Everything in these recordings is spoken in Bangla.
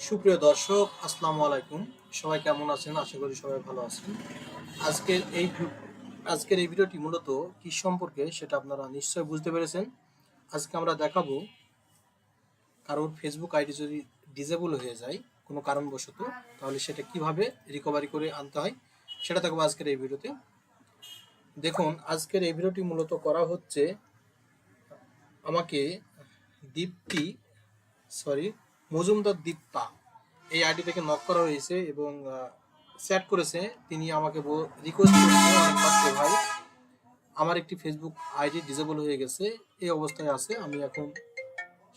সুপ্রিয় দর্শক, আসসালামু আলাইকুম। সবাই কেমন আছেন? আশা করি সবাই ভালো আছেন। আজকের এই আজকের এই ভিডিওটি মূলত কি সম্পর্কে সেটা আপনারা নিশ্চয়ই বুঝতে পেরেছেন। আজকে আমরা দেখাবো কারোর ফেসবুক আইডি যদি ডিজেবল হয়ে যায়, কোনো কারণবশত, তাহলে সেটা কীভাবে রিকভারি করে আনতে হয়, সেটা দেখাবো আজকের এই ভিডিওতে। দেখুন, আজকের এই ভিডিওটি মূলত করা হচ্ছে আমাকে দীপ্তি সরি মজুমদার দীপ্তা এই আইডি থেকে নক করা হয়েছে এবং চ্যাট করেছে। তিনি আমাকে রিকোয়েস্ট করেছে অনেকবার যে ভাই। আমার একটি ফেসবুক আইডি ডিসেবল হয়ে গেছে। এই অবস্থায় আছে। আমি এখন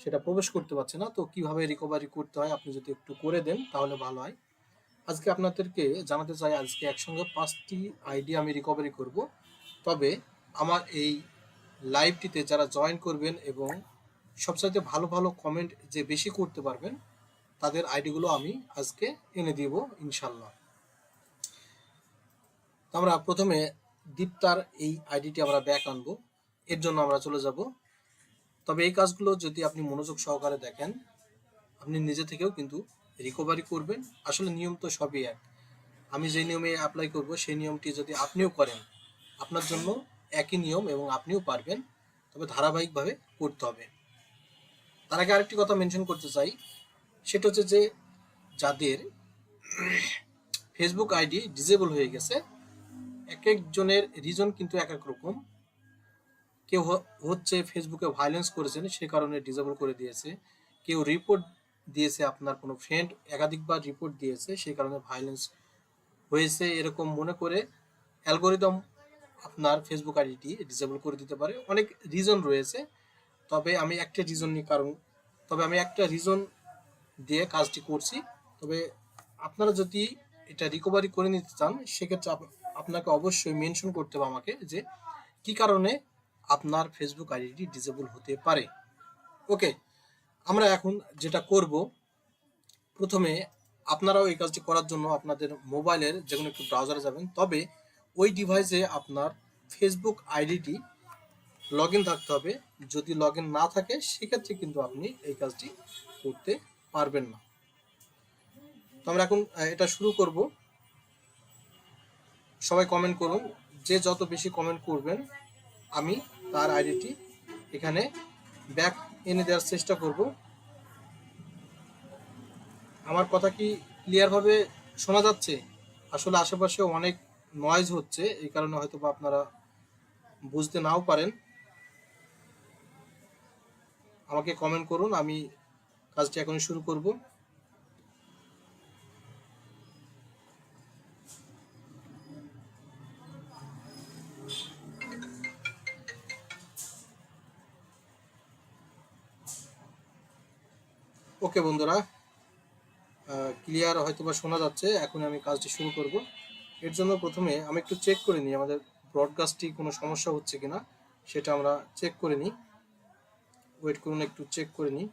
সেটা প্রবেশ করতে পারছি না। তো কীভাবে রিকভারি করতে হয় আপনি যদি একটু করে দেন, তাহলে ভালো হয়। আজকে আপনাদেরকে জানাতে চাই, আজকে একসঙ্গে পাঁচটি আইডি আমি রিকভারি করব। তবে আমার এই লাইভটিতে যারা জয়েন করবেন এবং সবচাইতে ভালো ভালো কমেন্ট যে বেশি করতে পারবেন, তাদের আইডিগুলো আমি আজকে এনে দিব ইনশাল্লাহ আমরা প্রথমে দীপ্তার এই আইডিটি আমরা ব্যাক আনব। এর জন্য আমরা চলে যাব। তবে এই কাজগুলো যদি আপনি মনোযোগ সহকারে দেখেন, আপনি নিজে থেকেও কিন্তু রিকভারি করবেন। আসলে নিয়ম তো সবই এক। আমি যে নিয়মে অ্যাপ্লাই করব, সেই নিয়মটি যদি আপনিও করেন, আপনার জন্য একই নিয়ম এবং আপনিও পারবেন, তবে ধারাবাহিকভাবে করতে হবে। তার আগে আরেকটি কথা মেনশন করতে চাই। সেটা হচ্ছে যে যাদের ফেসবুক আইডি ডিজেবল হয়ে গেছে, এক একজনের রিজন কিন্তু এক এক রকম। কেউ হচ্ছে ফেসবুকে ভায়োলেন্স করেছেন, সে কারণে ডিজেবল করে দিয়েছে। কেউ রিপোর্ট দিয়েছে আপনার কোনো ফ্রেন্ড একাধিকবার রিপোর্ট দিয়েছে সেই কারণে ভায়োলেন্স হয়েছে এরকম মনে করে অ্যালগোরিদম আপনার ফেসবুক আইডিটি ডিসেবল করে দিতে পারে। অনেক রিজন রয়েছে। তবে আমি একটা রিজন নিয়ে কারণ, তবে আমি একটা রিজন দিয়ে কাজটি করছি। তবে আপনারা যদি এটা রিকভারি করে নিতে চান, সেক্ষেত্রে আপ- আপনাকে অবশ্যই মেনশন করতে হবে আমাকে যে কি কারণে আপনার ফেসবুক আইডিটি ডিসেবল হতে পারে। ওকে আমরা এখন যেটা করব, প্রথমে আপনারাও এই কাজটি করার জন্য আপনাদের মোবাইলের যে কোনো একটু ব্রাউজারে যাবেন। তবে ওই ডিভাইসে আপনার ফেসবুক আইডিটি লগ ইন থাকতে হবে। যদি লগ ইন না থাকে, সেক্ষেত্রে কিন্তু আপনি এই কাজটি করতে পারবেন না। তো আমরা এখন এটা শুরু করব। সবাই কমেন্ট করুন। যে যত বেশি কমেন্ট করবেন, আমি তার আইডিটি এখানে ব্যাক এনে দেওয়ার চেষ্টা করব। আমার কথা কি ক্লিয়ারভাবে শোনা যাচ্ছে? আসলে আশেপাশে অনেক নয়েজ হচ্ছে, এই কারণে হয়তো বা আপনারা বুঝতে নাও পারেন। আমাকে কমেন্ট করুন, আমি কাজটি এখন শুরু করব। ওকে বন্ধুরা ক্লিয়ার হয়তো বা শোনা যাচ্ছে এখন আমি কাজটি শুরু করব। এর জন্য প্রথমে আমি একটু চেক করে নিই, আমাদের ব্রডকাস্টটি কোনো সমস্যা হচ্ছে কিনা, সেটা আমরা চেক করে নিই। ওয়েট করুন, একটু চেক করে নিই।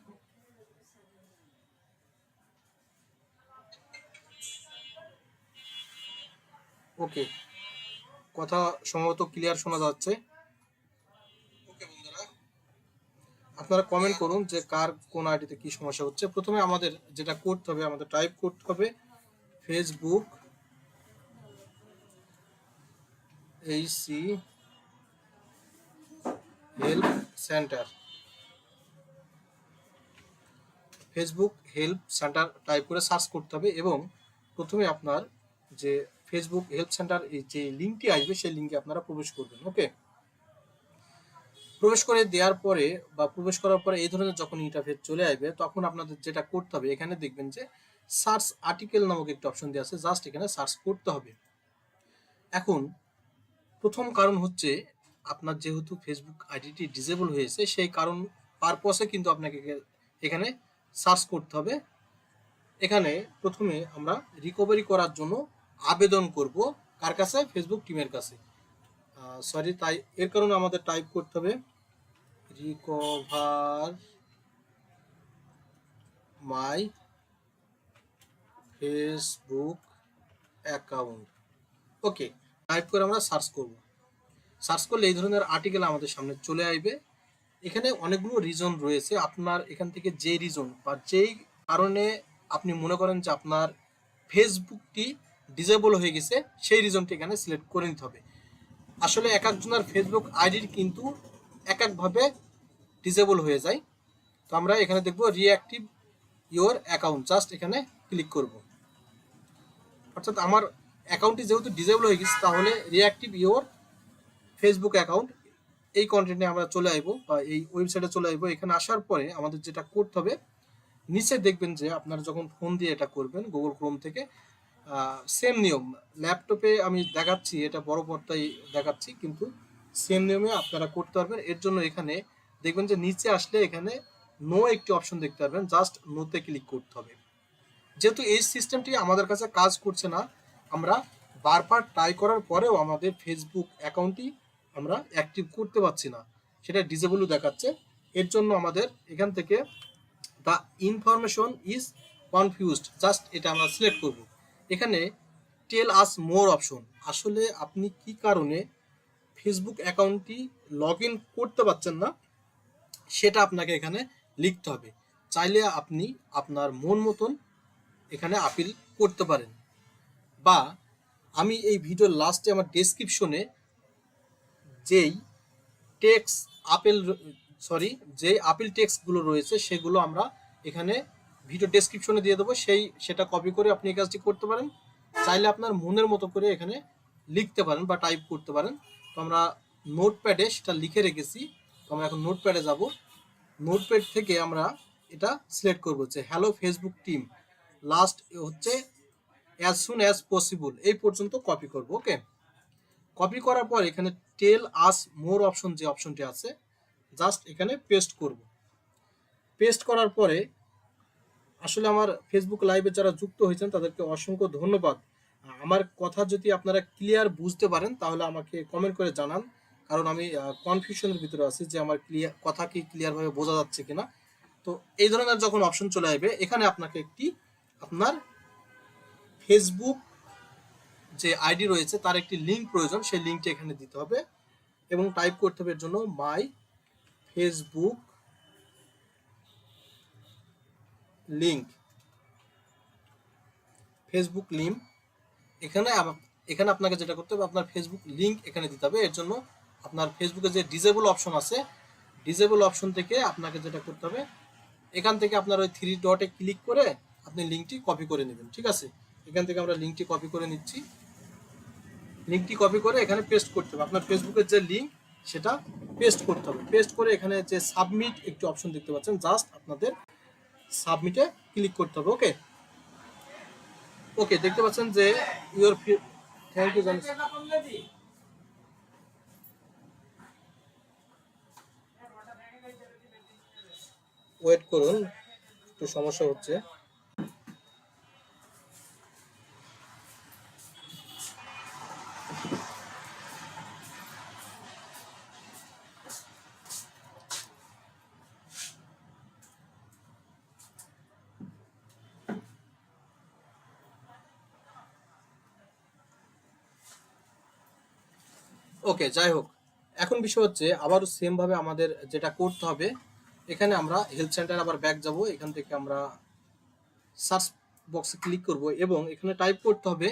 ওকে, কথা সম্ভবত ক্লিয়ার শোনা যাচ্ছে। আপনারা কমেন্ট করুন যে কার কোন আইডিতে কি সমস্যা হচ্ছে। প্রথমে আমাদের যেটা করতে হবে, আমাদের টাইপ করতে হবে Facebook Aisi help center Facebook help center type করে সার্চ করতে হবে এবং প্রথমে আপনার যে ফেসবুক হেল্প সেন্টার যে লিঙ্কটি আসবে, সেই লিঙ্কে আপনারা প্রবেশ করবেন ওকে প্রবেশ করে দেওয়ার পরে বা প্রবেশ করার পরে এই ধরনের যখন ইন্টারফেস চলে আসবে, তখন আপনাদের যেটা করতে হবে, এখানে দেখবেন যে সার্চ আর্টিকেল নামক একটা অপশন দেওয়া আছে জাস্ট এখানে সার্চ করতে হবে। এখন প্রথম কারণ হচ্ছে আপনার যেহেতু ফেসবুক আইডিটি ডিসেবল হয়েছে, সেই কারণ পারপসে কিন্তু আপনাকে এখানে সার্চ করতে হবে। এখানে প্রথমে আমরা রিকভারি করার জন্য আবেদন করব কার কাছে? ফেসবুক টিমের কাছে। সরি তাই এর কারণে আমাদের টাইপ করতে হবে recover my Facebook account okay type করে আমরা সার্চ করব। সার্চ করলে এই ধরনের আর্টিকেল আমাদের সামনে চলে আসবে। এখানে অনেকগুলো রিজন রয়েছে। আপনার এখান থেকে যে রিজন বা যেই কারণে আপনি মনে করেন যে আপনার ফেসবুকটি ডিজেবল হয়ে গেছে, সেই রিজনটি এখানে সিলেক্ট করে নিতে হবে। আসলে এক একজনের ফেসবুক আইডির কিন্তু এক একভাবে ডিজেবল হয়ে যায়। তো আমরা এখানে দেখব রিঅ্যাক্টিভ ইওর অ্যাকাউন্ট জাস্ট এখানে ক্লিক করব। অর্থাৎ আমার অ্যাকাউন্টটি যেহেতু ডিজেবল হয়ে গেছে, তাহলে রিঅ্যাক্টিভ ইওর ফেসবুক অ্যাকাউন্ট এই কন্টেন্টে আমরা চলে আসব বা এই ওয়েবসাইটে চলে আসব এখানে আসার পরে আমাদের যেটা করতে হবে, নিচে দেখবেন যে আপনারা যখন ফোন দিয়ে এটা করবেন গুগল ক্রোম থেকে সেম নিয়ম ল্যাপটপে আমি দেখাচ্ছি, এটা বড় পর্দায় দেখাচ্ছি, কিন্তু সেম নিয়মে আপনারা করতে পারবেন। এর জন্য এখানে দেখবেন যে নিচে আসলে এখানে নো একটি অপশন দেখতে পারবেন জাস্ট নোতে ক্লিক করতে হবে। যেহেতু এই সিস্টেমটি আমাদের কাছে কাজ করছে না, আমরা বারবার ট্রাই করার পরেও আমাদের ফেসবুক অ্যাকাউন্টটি আমরা অ্যাক্টিভ করতে পারছি না। সেটা ডিজেবলও দেখাচ্ছে। এর জন্য আমাদের এখান থেকে the information is confused just এটা আমরা সিলেক্ট করব। এখানে টেল আস মোর অপশন আসলে আপনি কি কারণে ফেসবুক অ্যাকাউন্টটি লগ ইন করতে পারছেন না? সেটা আপনাকে এখানে লিখতে হবে। চাইলে আপনি আপনার মন মতন এখানে আপিল করতে পারেন। বা আমি এই ভিডিওর লাস্টে আমার ডেসক্রিপশনে যেই টেক্স আপেল সরি যেই আপিল টেক্সটগুলো রয়েছে সেগুলো আমরা এখানে ভিডিও ডেসক্রিপশনে দিয়ে দেবো। সেই, সেটা কপি করে আপনি এই কাজটি করতে পারেন। চাইলে আপনার মনের মতো করে এখানে লিখতে পারেন বা টাইপ করতে পারেন। তো আমরা নোটপ্যাডে সেটা লিখে রেখেছি। তো আমরা এখন নোটপ্যাডে যাব। নোটপ্যাড থেকে আমরা এটা সিলেক্ট করব যে হ্যালো ফেসবুক টিম লাস্ট হচ্ছে অ্যাজ সুন অ্যাজ পসিবল এই পর্যন্ত কপি করব ওকে কপি করার পর এখানে টেল আস মোর অপশন যে অপশনটি আছে জাস্ট এখানে পেস্ট করব। পেস্ট করার পরে আসলে আমার ফেসবুক লাইভে যারা যুক্ত হয়েছেন, তাদেরকে অসংখ্য ধন্যবাদ। আমার কথা যদি আপনারা ক্লিয়ার বুঝতে পারেন, তাহলে আমাকে কমেন্ট করে জানান। কারণ আমি কনফিউশনের ভিতরে আছি যে আমার ক্লিয়ার কথা কি ক্লিয়ারভাবে বোঝা যাচ্ছে কিনা। তো এই ধরনের যখন অপশন চলে আসবে, এখানে আপনাকে একটি আপনার ফেসবুক যে আইডি রয়েছে, তার একটি লিঙ্ক প্রয়োজন, সেই লিঙ্কটি এখানে দিতে হবে। এবং টাইপ করতে হবে এর জন্য my Facebook link Facebook link এখানে এখানে আপনাকে যেটা করতে হবে, আপনার ফেসবুক লিঙ্ক এখানে দিতে হবে। এর জন্য আপনার ফেসবুকে যে ডিজেবল অপশন আছে ডিজেবল অপশন থেকে আপনাকে যেটা করতে হবে, এখান থেকে আপনার ওই থ্রি ডটে ক্লিক করে আপনি লিঙ্কটি কপি করে নেবেন, ঠিক আছে? এখান থেকে আমরা লিঙ্কটি কপি করে নিচ্ছি। লিঙ্কটি কপি করে এখানে পেস্ট করতে হবে। আপনার ফেসবুকের যে লিঙ্ক, সেটা পেস্ট করতে হবে। পেস্ট করে এখানে যে সাবমিট একটি অপশন দেখতে পাচ্ছেন। জাস্ট আপনাদের সাবমিটে ক্লিক করতে হবে, ওকে? ওকে, দেখতে পাচ্ছেন যে ইওর থ্যাংক ইউ, জানিস। ওয়েট করুন, একটু সমস্যা হচ্ছে। ওকে, যাই হোক। এখন বিষয় হচ্ছে, আবারও সেম ভাবে আমাদের যেটা করতে হবে, এখানে আমরা হেলথ সেন্টার আবার ব্যাক যাব। এখান থেকে আমরা সার্চ বক্সে ক্লিক করব এবং এখানে টাইপ করতে হবে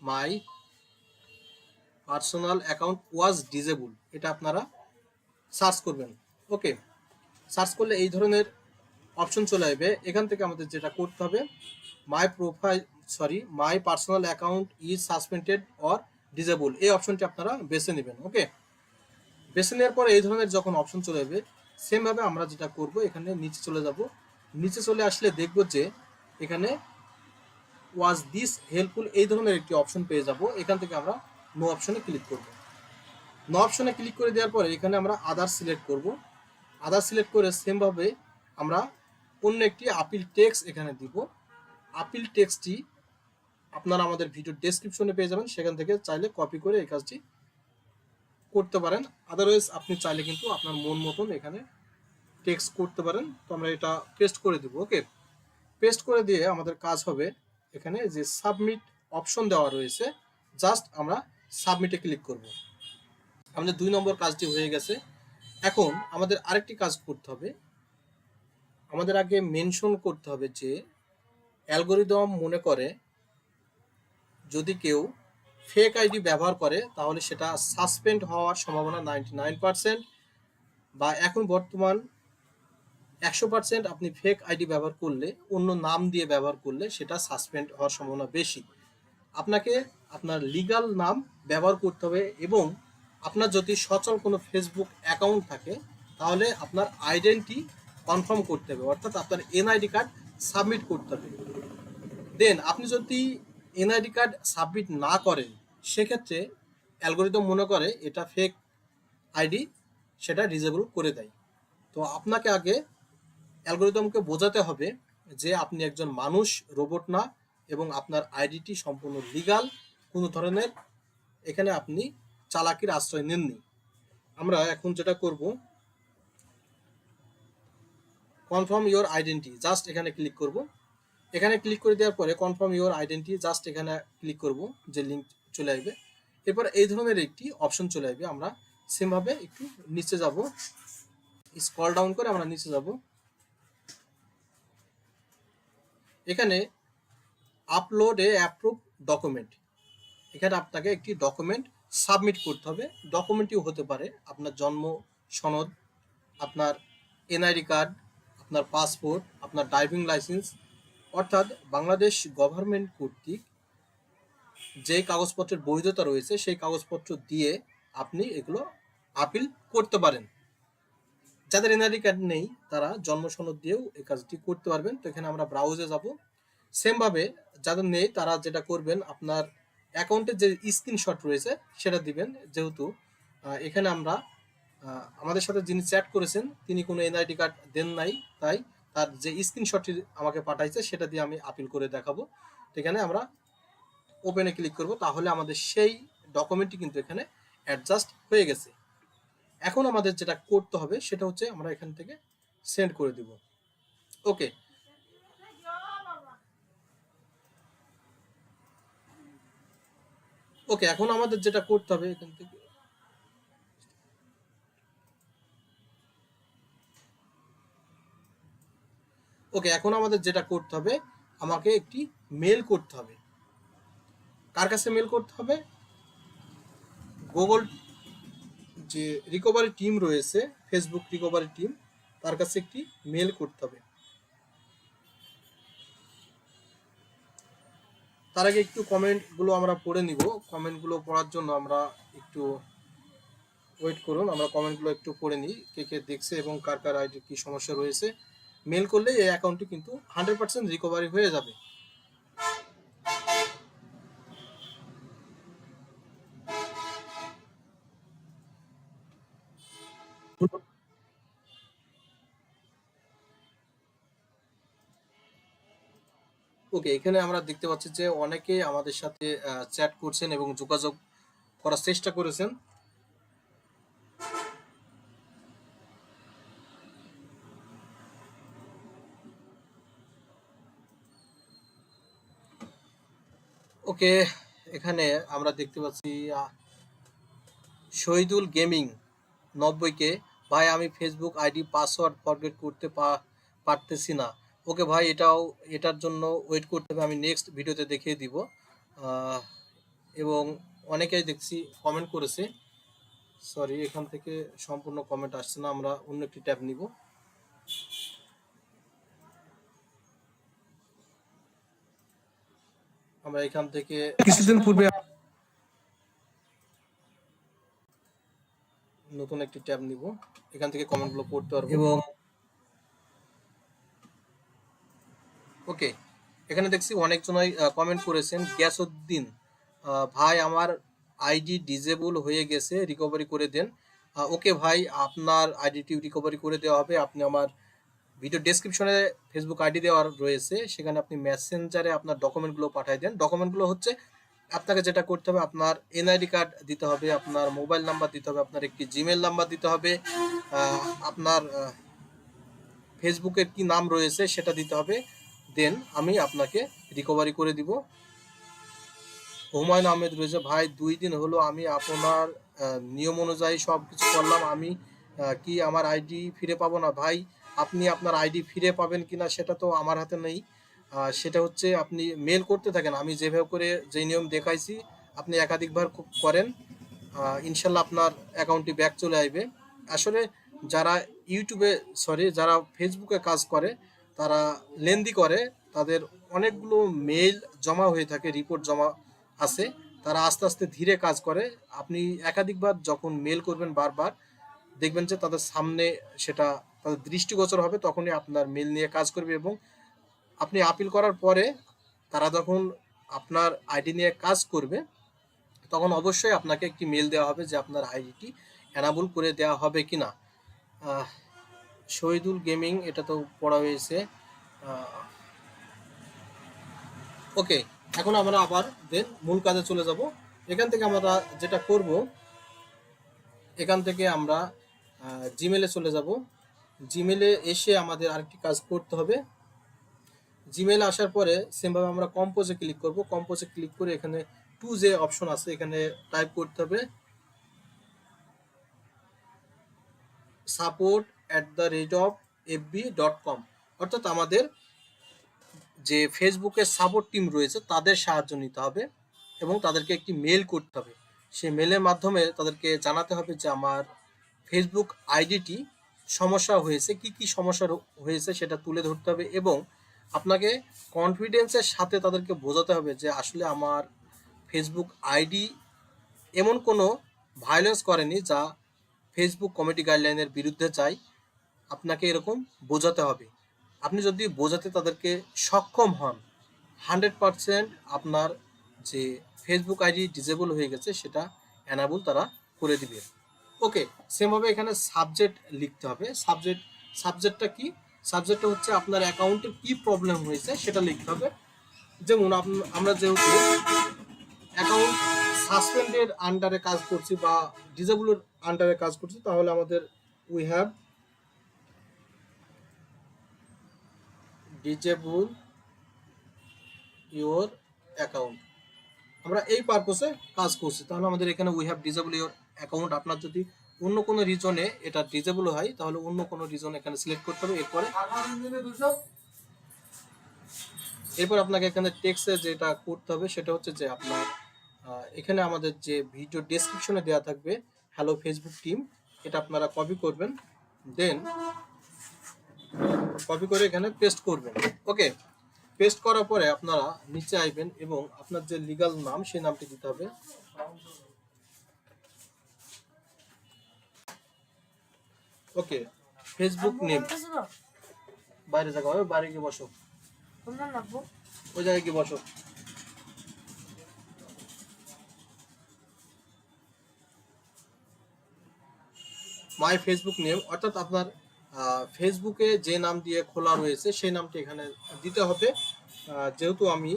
my personal account was disable এটা আপনারা সার্চ করবেন। ওকে সার্চ করলে এই ধরনের অপশন চলে আসবে। এখান থেকে আমাদের যেটা করতে হবে my profile sorry my personal account is suspended or disable এই অপশনটি আপনারা বেছে নেবেন ওকে বেছে নেওয়ার পরে এই ধরনের যখন অপশন চলে যাবে সেমভাবে আমরা যেটা করব, এখানে নিচে চলে যাব। নিচে চলে আসলে দেখব যে এখানে ওয়াজ দিস হেল্পফুল এই ধরনের একটি অপশন পেয়ে যাব। এখান থেকে আমরা নো অপশনে ক্লিক করব। নো অপশনে ক্লিক করে দেওয়ার পরে এখানে আমরা আদার সিলেক্ট করব। আদার সিলেক্ট করে সেমভাবে আমরা অন্য একটি আপিল টেক্সট এখানে দিব। আপিল টেক্সটটি আপনারা আমাদের ভিডিও ডেসক্রিপশনে পেয়ে যাবেন। সেখান থেকে চাইলে কপি করে এই কাজটি করতে পারেন। আদারওয়াইজ আপনি চাইলে কিন্তু আপনার মন মতন এখানে টেক্সট করতে পারেন। তো আমরা এটা পেস্ট করে দিব ওকে পেস্ট করে দিয়ে আমাদের কাজ হবে এখানে যে সাবমিট অপশন দেওয়া রয়েছে জাস্ট আমরা সাবমিটে ক্লিক করব। আমাদের দুই নম্বর কাজটি হয়ে গেছে। এখন আমাদের আরেকটি কাজ করতে হবে। আমাদের আগে মেনশন করতে হবে যে অ্যালগোরিদম মনে করে যদি কেউ ফেক আইডি ব্যবহার করে, তাহলে সেটা সাসপেন্ড হওয়ার সম্ভাবনা নাইনটি নাইন পার্সেন্ট বা এখন বর্তমান একশো পার্সেন্ট আপনি ফেক আইডি ব্যবহার করলে, অন্য নাম দিয়ে ব্যবহার করলে সেটা সাসপেন্ড হওয়ার সম্ভাবনা বেশি। আপনাকে আপনার লিগ্যাল নাম ব্যবহার করতে হবে এবং আপনার যদি সচল কোনো ফেসবুক অ্যাকাউন্ট থাকে, তাহলে আপনার আইডেন্টি কনফার্ম করতে হবে। অর্থাৎ আপনার এনআইডি কার্ড সাবমিট করতে হবে। দেন আপনি যদি এনআইডি কার্ড সাবমিট না করেন সেক্ষেত্রে অ্যালগোরিদম মনে করে এটা ফেক আইডি সেটা ডিজেবল করে দেয়। তো আপনাকে আগে অ্যালগোরিদমকে বোঝাতে হবে যে আপনি একজন মানুষ, রোবট না, এবং আপনার আইডিটি সম্পূর্ণ লিগাল কোনো ধরনের এখানে আপনি চালাকির আশ্রয় নেননি। আমরা এখন যেটা করব কনফার্ম ইওর আইডেন্টি জাস্ট এখানে ক্লিক করব। এখানে ক্লিক করে দেওয়ার পরে কনফার্ম ইউর আইডেন্টি জাস্ট এখানে ক্লিক করব, যে লিঙ্ক চলে আসবে। এরপর এই ধরনের একটি অপশন চলে আসবে, আমরা সেমভাবে একটু নিচে যাব। স্কল ডাউন করে আমরা নিচে যাব। এখানে আপলোড এ অ্যাপ্রুভ ডকুমেন্ট এখানে আপনাকে একটি ডকুমেন্ট সাবমিট করতে হবে। ডকুমেন্টটিও হতে পারে, আপনার জন্ম, সনদ, আপনার এনআইডি কার্ড আপনার পাসপোর্ট আপনার ড্রাইভিং লাইসেন্স অর্থাৎ বাংলাদেশ গভর্নমেন্ট কর্তৃক যে কাগজপত্রের বৈধতা রয়েছে, সেই কাগজপত্র দিয়ে আপনি এগুলো আপিল করতে পারেন। যাদের এনআইডি কার্ড নেই, তারা জন্ম সনদ দিয়েও এই কাজটি করতে পারবেন। তো এখানে আমরা ব্রাউজে যাব। সেমভাবে যাদের নেই, তারা যেটা করবেন, আপনার অ্যাকাউন্টের যে স্ক্রিনশট রয়েছে, সেটা দিবেন। যেহেতু এখানে আমরা আমাদের সাথে যিনি চ্যাট করেছেন, তিনি কোনো এনআইডি কার্ড দেন নাই, তাই তার যে স্ক্রিনশটটি আমাকে পাঠাইছে, সেটা দিয়ে আমি আপিল করে দেখাবো। এখানে আমরা ওপেনে ক্লিক করব। তাহলে আমাদের সেই ডকুমেন্টটি কিন্তু এখানে অ্যাডজাস্ট হয়ে গেছে। এখন আমাদের যেটা করতে হবে, সেটা হচ্ছে আমরা এখান থেকে সেন্ড করে দিব। ওকে ওকে এখন আমাদের যেটা করতে হবে এখান থেকে ওকে, এখন আমাদের যেটা করতে হবে, আমাকে একটি মেল করতে হবে। কার কাছে মেল করতে হবে? গুগল যে রিকভারি টিম রয়েছে ফেসবুক রিকভারি টিম তার কাছে একটি মেল করতে হবে। তার আগে একটু কমেন্টগুলো আমরা পড়ে নিব। কমেন্টগুলো পড়ার জন্য আমরা একটু ওয়েট করুন, আমরা কমেন্টগুলো একটু পড়ে নিই, কে কে দেখছে এবং কার কার আইডি কি সমস্যা রয়েছে। মেল করলে এই অ্যাকাউন্টটি কিন্তু হান্ড্রেড পার্সেন্ট রিকভারি হয়ে যাবে। ওকে এখানে আমরা দেখতে পাচ্ছি যে অনেকে আমাদের সাথে চ্যাট করছেন এবং যোগাযোগ করার চেষ্টা করেছেন। ওকে এখানে আমরা দেখতে পাচ্ছি শহীদুল গেমিং নব্বইকে, ভাই, আমি ফেসবুক আইডি, পাসওয়ার্ড ফরগেট করতে পারতেছি না। ওকে ভাই, এটাও, এটার জন্য ওয়েট করতে হবে। আমি নেক্সট ভিডিওতে দেখিয়ে দিব। এবং অনেকেই দেখছি কমেন্ট করেছে। সরি এখান থেকে সম্পূর্ণ কমেন্ট আসছে না। আমরা অন্য একটি ট্যাব নিব। আমরা এখান থেকে কিছুদিন পূর্বে নতুন একটি ট্যাব নিব। এখান থেকে কমেন্টগুলো পড়তে পারব। এবং ওকে এখানে দেখছি অনেক অনেকজনই কমেন্ট করেছেন গ্যাসউদ্দিন ভাই আমার আইডি ডিজেবল হয়ে গেছে রিকভারি করে দেন। ওকে ভাই আপনার আইডিটি রিকভারি করে দেওয়া হবে আপনি আমার ভিডিও ডেসক্রিপশনে ফেসবুক আইডি দেওয়া রয়েছে। সেখানে আপনি মেসেঞ্জারে আপনার ডকুমেন্টগুলো পাঠিয়ে দেন। ডকুমেন্টগুলো হচ্ছে আপনাকে যেটা করতে হবে, আপনার এনআইডি কার্ড দিতে হবে, আপনার মোবাইল নাম্বার দিতে হবে, আপনার একটি জিমেল নাম্বার দিতে হবে আপনার ফেসবুকের কি নাম রয়েছে সেটা দিতে হবে। দেন আমি আপনাকে রিকভারি করে দিব। হুমায়ুন আহমেদ রয়েছে, ভাই, দুই দিন হলো আমি আপনার নিয়ম অনুযায়ী সব কিছু করলাম। আমি কি আমার আইডি ফিরে পাবো না? ভাই আপনি আপনার আইডি ফিরে পাবেন কিনা সেটা তো আমার হাতে নেই। সেটা হচ্ছে আপনি মেল করতে থাকেন। আমি যেভাবে করে যে নিয়ম দেখাইছি, আপনি একাধিকবার করেন। ইনশাল্লাহ আপনার অ্যাকাউন্টটি ব্যাক চলে আসবে। আসলে যারা ইউটিউবে সরি যারা ফেসবুকে কাজ করে, তারা লেন্দি করে, তাদের অনেকগুলো মেল জমা হয়ে থাকে রিপোর্ট জমা আছে। তারা আস্তে আস্তে ধীরে কাজ করে। আপনি একাধিকবার যখন মেল করবেন বারবার, দেখবেন যে তাদের সামনে সেটা তাদের দৃষ্টিগোচর হবে, তখনই আপনার মেল নিয়ে কাজ করবে এবং আপনি আপিল করার পরে তারা যখন আপনার আইডি নিয়ে কাজ করবে, তখন অবশ্যই আপনাকে একটি মেল দেওয়া হবে যে আপনার আইডিটি অ্যানাবল করে দেওয়া হবে কি না শহীদুল গেমিং এটা তো পড়া হয়েছে। ওকে এখন আমরা আবার দেন মূল কাজে চলে যাব। এখান থেকে আমরা যেটা করব, এখান থেকে আমরা জিমেলে চলে যাব। জিমেলে এসে আমাদের আরেকটি কাজ করতে হবে। জিমেলে আসার পরে সেমভাবে আমরা কম্পোজে ক্লিক করব। কম্পোজে ক্লিক করে এখানে টু যে অপশন আছে, এখানে টাইপ করতে হবে support at the rate of FB dot com অর্থাৎ আমাদের যে ফেসবুকের সাপোর্ট টিম রয়েছে, তাদের সাহায্য নিতে হবে এবং তাদেরকে একটি মেল করতে হবে। সেই মেলের মাধ্যমে তাদেরকে জানাতে হবে যে আমার ফেসবুক আইডিটি সমস্যা হয়েছে, কি কি সমস্যা হয়েছে সেটা তুলে ধরতে হবে এবং আপনাকে কনফিডেন্সের সাথে তাদেরকে বোঝাতে হবে যে আসলে আমার ফেসবুক আইডি এমন কোনো ভায়োলেন্স করেনি যা ফেসবুক কমিটি গাইডলাইনের বিরুদ্ধে যায় আপনাকে এরকম বোঝাতে হবে। আপনি যদি বোঝাতে তাদেরকে সক্ষম হন হান্ড্রেড পারসেন্ট আপনার যে ফেসবুক আইডি ডিজেবল হয়ে গেছে সেটা অ্যানাবল তারা করে দিবে। ওকে সেমভাবে এখানে সাবজেক্ট লিখতে হবে। সাবজেক্ট সাবজেক্টটা কি? সাবজেক্টটা হচ্ছে আপনার অ্যাকাউন্টে কি প্রবলেম হয়েছে সেটা লিখতে হবে। যেমন আমরা যেহেতু অ্যাকাউন্ট সাসপেন্ডের আন্ডারে কাজ করছি বা ডিজেবলের আন্ডারে কাজ করছি, তাহলে আমাদের we have disable your account আমরা এই পারপোসে কাজ করছি, তাহলে আমাদের এখানে we have disable your account আপনার যদি অন্য কোনো রিজনে এটা ডিজেবল হয়, তাহলে অন্য কোনো রিজন এখানে সিলেক্ট করতে হবে। এরপরে এরপর আপনাকে এখানে টেক্সটে যেটা করতে হবে, সেটা হচ্ছে যে আপনার এখানে আমাদের যে ভিডিও ডেসক্রিপশনে দেওয়া থাকবে হ্যালো ফেসবুক টিম এটা আপনারা কপি করবেন দেন কপি করে এখানে পেস্ট করবেন। ওকে পেস্ট করার পরে আপনারা নিচে আসবেন এবং আপনার যে লিগ্যাল নাম, সেই নামটি দিতে হবে। Okay Facebook name. বাইরে জায়গা হবে বাইরে গিয়ে বসো। ওই জায়গায় গিয়ে বসো। মাই ফেসবুক নেম অর্থাৎ আপনার ফেসবুকে যে নাম দিয়ে খোলা রয়েছে সেই নামটি এখানে দিতে হবে। যেহেতু আমি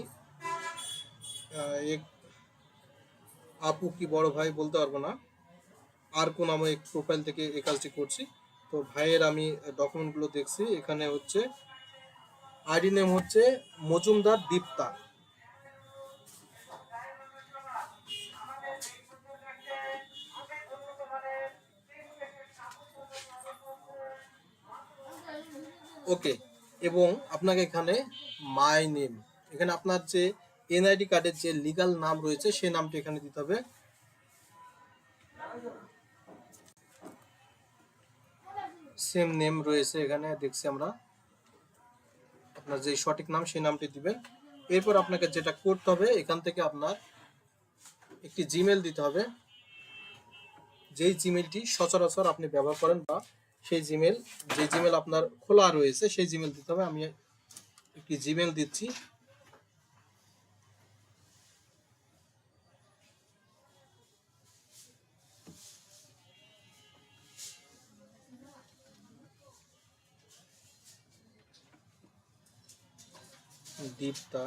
আপু কি বড় ভাই বলতে পারব না। আর কোন আমি প্রোফাইল থেকে এই কাজটি করছি। তো ভাইয়ের আমি ডকুমেন্টগুলো দেখছি। এখানে হচ্ছে আইডি নেম হচ্ছে মজুমদার দীপ্তা। ওকে এবং আপনাকে এখানে মাই নেম এখানে আপনার যে এনআইডি কার্ডের যে লিগ্যাল নাম রয়েছে, সেই নামটি এখানে দিতে হবে। সেম নেম রয়েছে এখানে, দেখছি আমরা। আপনার যে সঠিক নাম, সেই নামটি দিবেন। এরপর আপনাকে যেটা করতে হবে, এখান থেকে আপনার একটি জিমেল দিতে হবে। যেই জিমেলটি সচরাচর আপনি ব্যবহার করেন বা সেই জিমেল যে জিমেল আপনার খোলা রয়েছে, সেই জিমেল দিতে হবে। আমি একটি জিমেল দিচ্ছি। Dipta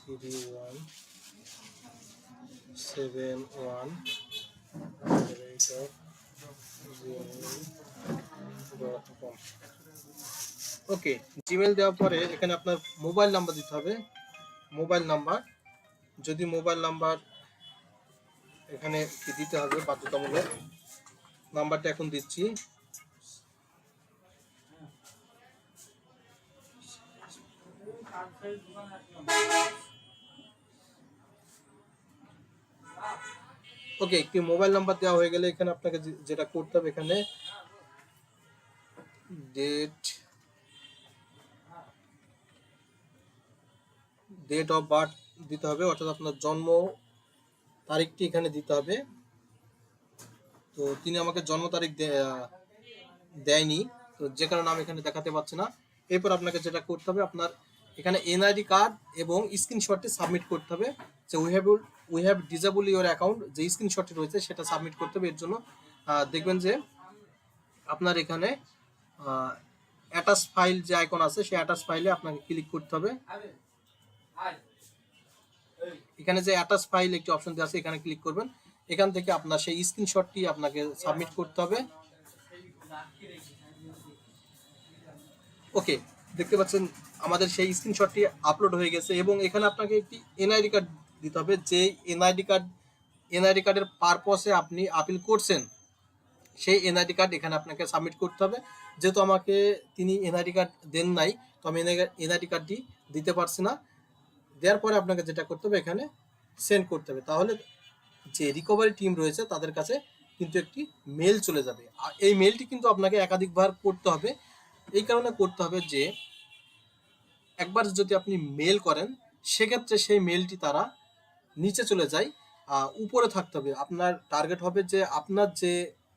three one seven one okay Gmail দেওয়ার পরে এখানে আপনার মোবাইল নাম্বার দিতে হবে। মোবাইল নাম্বার, যদি মোবাইল নাম্বার এখানে দিতে হবে, বাধ্যতামূলক, নাম্বারটা এখন দিচ্ছি। ওকে একটি মোবাইল নাম্বার দেওয়া হয়ে গেলে এখানে আপনাকে যেটা করতে হবে এখানে ডেট ডেট অফ বার্থ দিতে হবে, অর্থাৎ আপনার জন্ম তারিখটি এখানে দিতে হবে। তো তিনি আমাকে জন্ম তারিখ দেয়নি, তো যে কারণে আমি এখানে দেখাতে পারছি না। এরপর আপনাকে যেটা করতে হবে, আপনার এখানে এনআইডি কার্ড এবং স্ক্রিনশটটি সাবমিট করতে হবে। যে we have we have disable your account যে স্ক্রিনশটটি রয়েছে সেটা সাবমিট করতে হবে। এর জন্য দেখবেন যে আপনার এখানে অ্যাটাচ ফাইল যে আইকন আছে, সেই অ্যাটাচ ফাইলে আপনাকে ক্লিক করতে হবে। এখানে যে অ্যাটাচ ফাইল একটি অপশন দেওয়া আছে, এখানে ক্লিক করবেন। এখান থেকে আপনার সেই স্ক্রিনশটটি আপনাকে সাবমিট করতে হবে। ওকে, দেখতে পাচ্ছেন আমাদের সেই স্ক্রিনশটটি আপলোড হয়ে গেছে এবং এখানে আপনাকে একটি এনআইডি কার্ড দিতে হবে, যে এনআইডি কার্ড এনআইডি কার্ডের পারপসে আপনি আপিল করছেন, সেই এনআইডি কার্ড এখানে আপনাকে সাবমিট করতে হবে। যেহেতু আমাকে তিনি এনআইডি কার্ড দেন নাই, তো আমি এনআইডি কার্ডটি দিতে পারছি না। দেওয়ার পরে আপনাকে যেটা করতে হবে, এখানে সেন্ড করতে হবে। তাহলে যে রিকভারি টিম রয়েছে, তাদের কাছে কিন্তু একটি মেল চলে যাবে। আর এই মেলটি কিন্তু আপনাকে একাধিকবার করতে হবে। এই কারণে করতে হবে যে একবার যদি আপনি মেল করেন, সেক্ষেত্রে সেই মেলটি তারা নিচে চলে যায় উপরে থাকতে হবে। আপনার টার্গেট হবে যে আপনার যে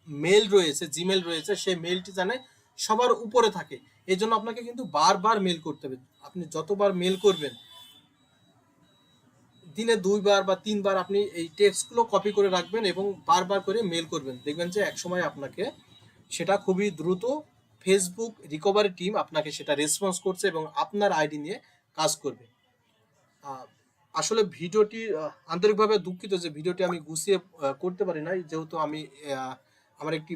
মেল রয়েছে জিমেল রয়েছে, সেই মেলটি জানে সবার উপরে থাকে। এই জন্য আপনাকে কিন্তু বারবার মেল করতে হবে। আপনি যতবার মেল করবেন, দিনে দুইবার বা তিনবার আপনি এই টেক্সটগুলো কপি করে রাখবেন এবং বারবার করে মেল করবেন। দেখবেন যে একসময় আপনাকে সেটা খুবই দ্রুত ফেসবুক রিকভারি টিম আপনাকে সেটা রেসপন্স করছে এবং আপনার আইডি নিয়ে কাজ করবে। আসলে ভিডিওটি আন্তরিকভাবে দুঃখিত যে ভিডিওটি আমি গুছিয়ে করতে পারি না যেহেতু আমি আমার একটি